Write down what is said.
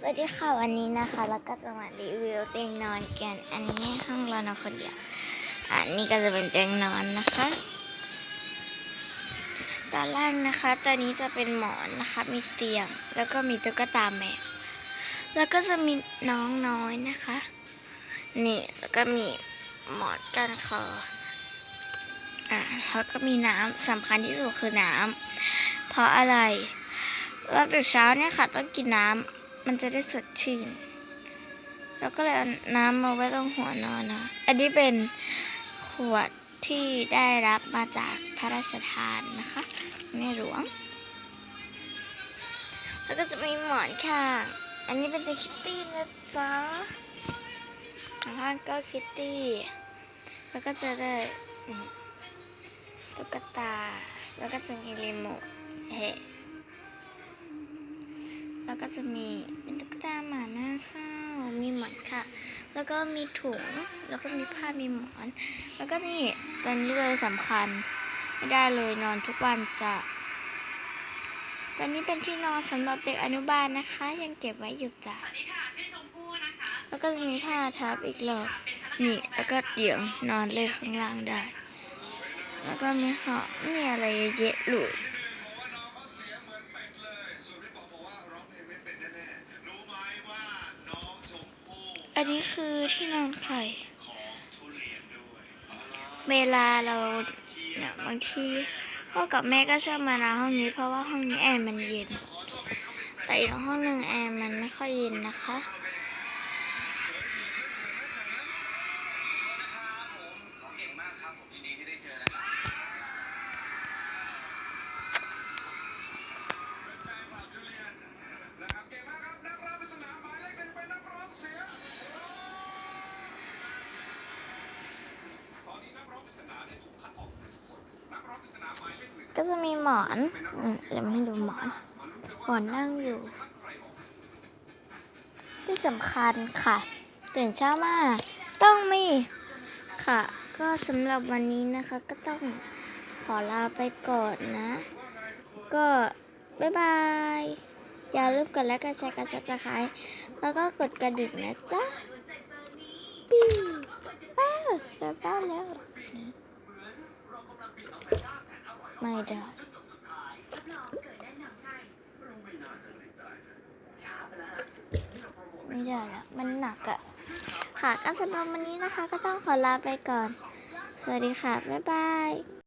สวัสดีค่ะวันนี้นะคะ แล้วก็จะมารีวิวเตียงนอนกัน อันนี้ห้องเรานอนคนเดียว อันนี้ก็จะเป็นเตียงนอนนะคะตอนล่างนะคะตอนนี้จะเป็นหมอนนะคะมีเตียงแล้วก็มีตุ๊กตาแมวแล้วก็จะมีน้องน้อยนะคะ นี่แล้วก็มีหมอนกันคออะแล้วก็มีน้ำสำคัญที่สุดคือน้ำเพราะอะไรเราตื่นเช้าเนี่ยค่ะต้องกินน้ำ มันจะได้สดชื่น แล้วก็เลยเอาน้ำมาไว้ตรงหัวนอนนะ อันนี้เป็นขวดที่ได้รับมาจากพระราชทานนะคะในหลวง แล้วก็จะมีหมอนข้าง อันนี้เป็นตัวคิตตี้นะจ๊ะข้างก็คิตตี้ แล้วก็จะได้ตุ๊กตา แล้วก็จะมีรีโมทเฮ้ ก็จะมีเป็นตุ๊กตาหมาหน้าเศร้า มีหมอนค่ะ แล้วก็มีถุง แล้วก็มีผ้า มีหมอน แล้วก็นี่ตอนนี้เลยสำคัญ ไม่ได้เลยนอนทุกวันจะตอนนี้เป็นที่นอนสำหรับเด็กอนุบาลนะคะ ยังเก็บไว้อยู่จ้ะสวัสดีค่ะชื่อชมพู่นะคะแล้วก็จะมีผ้าทับอีกรอบเป็นพนักงานนี่แล้วก็เดี๋ยวนอนเล่นข้างล่างได้ แล้วก็มีหอมีอะไรเยอะแยะเลย อันนี้คือที่นอนใครของทุเวยอ๋อเหรอเวลาเราเนี่ยบางทีพ่อกับแม่ก็ชอบมานอนห้องนี้เพราะว่าห้องนี้แอร์มันเย็น แต่อีกห้องหนึ่งแอร์มันไม่ค่อยเย็นนะคะ ก็จะมีหมอนอืมเดี๋ยวไม่ดูหมอน หมอนนั่งอยู่ ที่สำคัญค่ะ ตื่นเช้ามาต้องมีค่ะ ก็สำหรับวันนี้นะคะ ก็ต้องขอลาไปก่อนนะ ก็บ๊ายบาย อย่าลืมกดไลค์กดแชร์กดซับสไครต์แล้วก็กดกระดิ่งนะจ๊ะปิ้วอ้าวจะได้แล้ว ไม่ได้ไม่ได้ละมันหนักอะค่ะก็สำหรับวันนี้นะคะ ก็ต้องขอลาไปก่อน สวัสดีค่ะ บ๊ายบาย